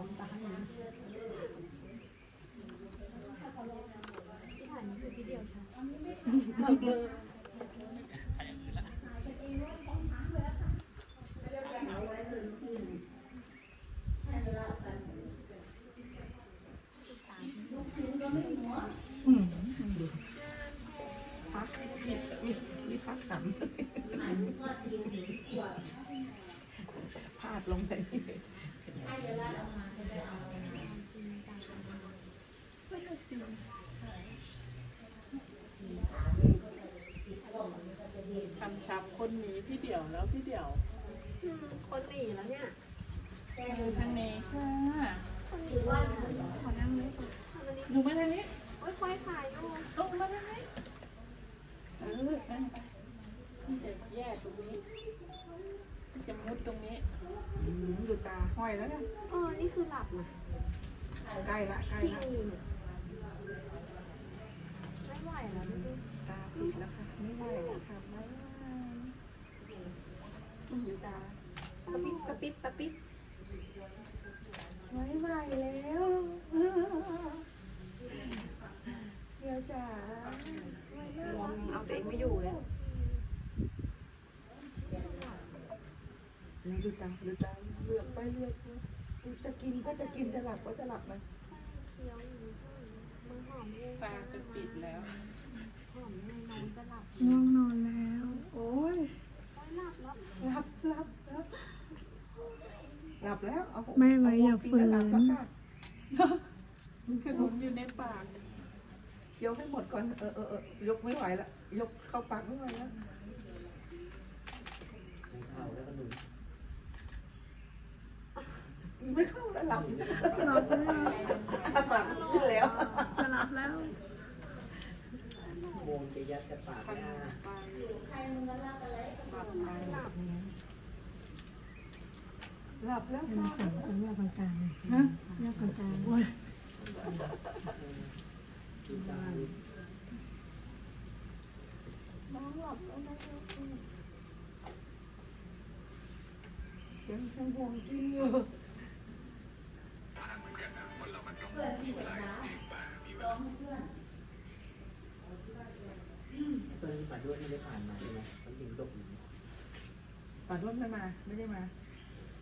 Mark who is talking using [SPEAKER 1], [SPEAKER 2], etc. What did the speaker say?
[SPEAKER 1] อมตานะ
[SPEAKER 2] ที่ถ่ายนี่คือทีเดียวใช่ไหม
[SPEAKER 1] อืมพักมีมีมีพักขำพลาดลงไปนี่
[SPEAKER 3] คำชับคนหนีพี่เดี่ยวแล้วพี่เดี่ยว
[SPEAKER 2] อืม คนหนีแล้วเนี่ย
[SPEAKER 3] ดูทางนี้ค่ะ
[SPEAKER 2] คนหนีว่าขอนั่งด้วยก่อนทำอันนี้
[SPEAKER 3] หนูมาทางนี้
[SPEAKER 2] โอ๊ยควายถ่ายอยู่
[SPEAKER 3] ลงมาทางนี้เออนั่งไปพี่จะแยกตรงนี้พี่จะมุดตรงนี้
[SPEAKER 1] อืมดูตาห้อยแล้วเนี่ย
[SPEAKER 2] เออนี่คือหลับนะ
[SPEAKER 1] ใกล้ละใกล้
[SPEAKER 2] ที่
[SPEAKER 1] ละ
[SPEAKER 2] อื่นเนี่ยไม่ไหวแล้วดูดิ
[SPEAKER 1] ตาปิดแล้วค่ะ ไม่ไหวแล้วค่ะไม่ไหวดูตาก
[SPEAKER 2] ระ ปิบกระปิบกระปิบ
[SPEAKER 1] ไม่ไหวแล้ว เดี๋ยวจ๋า
[SPEAKER 2] ยังเอาตัวเองไม่อยู่เลย
[SPEAKER 1] นี่ดูตาดูตาเลือกไปเลือกมาดูจะกินก็จะกินจะหลับก็จะหลับมัน
[SPEAKER 2] เคี้ยวอยู่มือหอมเลย
[SPEAKER 3] ตาจะปิดแล้ว
[SPEAKER 2] หอมเลยน้องจะหลับ
[SPEAKER 1] ง่วงนอนแล้ว โอ้ย
[SPEAKER 2] โอ๊ยหลับแล้ว
[SPEAKER 1] หลับหลับหลับ หลับแล้วเอา
[SPEAKER 4] ไม่ไหว
[SPEAKER 1] เอ
[SPEAKER 4] ย่าฝืน
[SPEAKER 1] หลับแล้วค่ะ
[SPEAKER 3] ขนมอยู่ในปาก
[SPEAKER 1] เคี้ยวให้หมดก่อนเออเออเออยกไม่ไหวละยกเข้าปากไม่ไหวแล้วไม่เข้าแล้วหลับ
[SPEAKER 4] หลับแล้ว
[SPEAKER 1] อาปากขึ้นแล้ว
[SPEAKER 4] จะหลับแล้ว
[SPEAKER 5] โมงจะยัดกระปาก
[SPEAKER 3] คัน
[SPEAKER 5] หน้า
[SPEAKER 3] ไปหลับไป
[SPEAKER 1] หลับแล้ว
[SPEAKER 4] เป็น
[SPEAKER 1] ค่ะ
[SPEAKER 4] ผลของยาคนกลาง
[SPEAKER 1] ฮะ
[SPEAKER 4] ยาคนกลาง
[SPEAKER 1] โอ้ย
[SPEAKER 5] ที่ตา
[SPEAKER 2] น้องหลับแล้วนะ
[SPEAKER 1] ยังทั้งห่วงกินอยู่
[SPEAKER 5] เปิ้ลปัดด้วยไม่ได้ผ่านมาใช่ไหมต้องยิงตกอยู่
[SPEAKER 1] ป่านรถไม่มา ไม่ได้มา